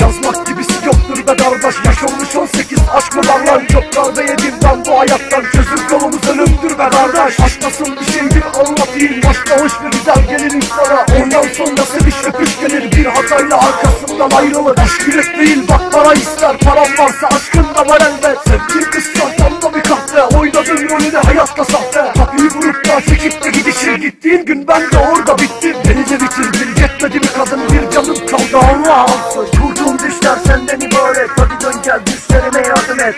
Yazmak gibisi yoktur be kardeş. Yaş olmuş 18 aşk mı var lan? Çok darbe yedim ben bu hayattan. Çözüm yolumuz ölümdür be kardeş. Aşk nasıl bir şeydir anlatayım. Başta hoş ve güzel gelir insana. Ondan sonra seviş öpüş gelir. Bir hatayla arkasından ayrılır. Aşk yürek değil bak para ister. Param varsa aşkın da var elbet. Sevdiğim kız sarkamda bir kahve. Oynadığım rolü de hayatta sahte. Kapıyı vurup da çekip de gidişim. Gittiğin gün ben de orada bittim. Beni de bitirdin yetmedi mi kadın Bir canım kaldı Allah alsın Kurduğum düşler senden ibaret. Hadi dön gel düşlerime yardım et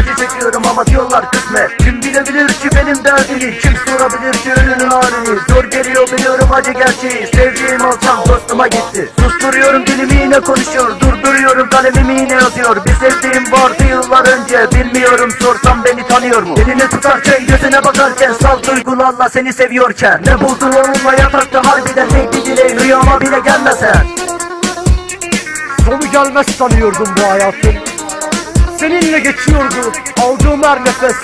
Acı çekiyorum ama diyorlar kısmet. Kim bilebilir ki benim derdimi Kim sorabilir ki ölünün halini? Zor geliyor biliyorum acı gerçeği. Sevdiğim alçak dostuma gitti. Susturuyorum dilimi yine konuşuyor. Durduruyorum kalemimi yine yazıyor. Bir sevdiğim vardı yıllar önce. Bilmiyorum sorsam beni tanıyor mu? Elini tutarken gözüne bakarken Sal duygularla seni seviyorken. Ne buldun onunla yatakta? Harbiden Neydi dileğin rüyama bile gelmesen. Sonu gelmez sanıyordum bu hayatın Seninle geçiyordu aldığım her nefes.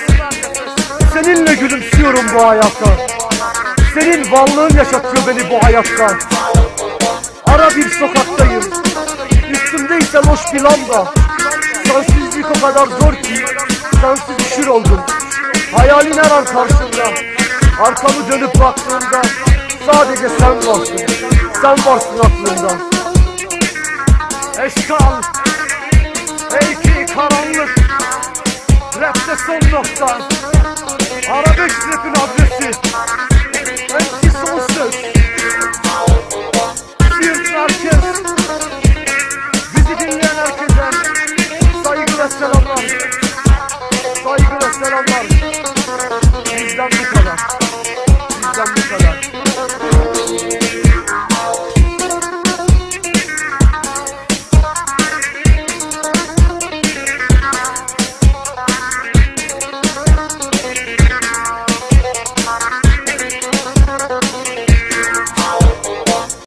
Seninle gülümsüyorum bu hayatta Senin varlığın yaşatıyor beni bu hayatta Ara bir sokaktayım. Üstümde ise loş bir lamba. Sensizlik o kadar zor ki Sensiz üşür oldum. Hayalin her an karşımda. Arkamı dönüp baktığımda Sadece sen varsın. Sen varsın aklımda Eşkal karanlık. Rapte son nokta. Arabesk rapin adresi.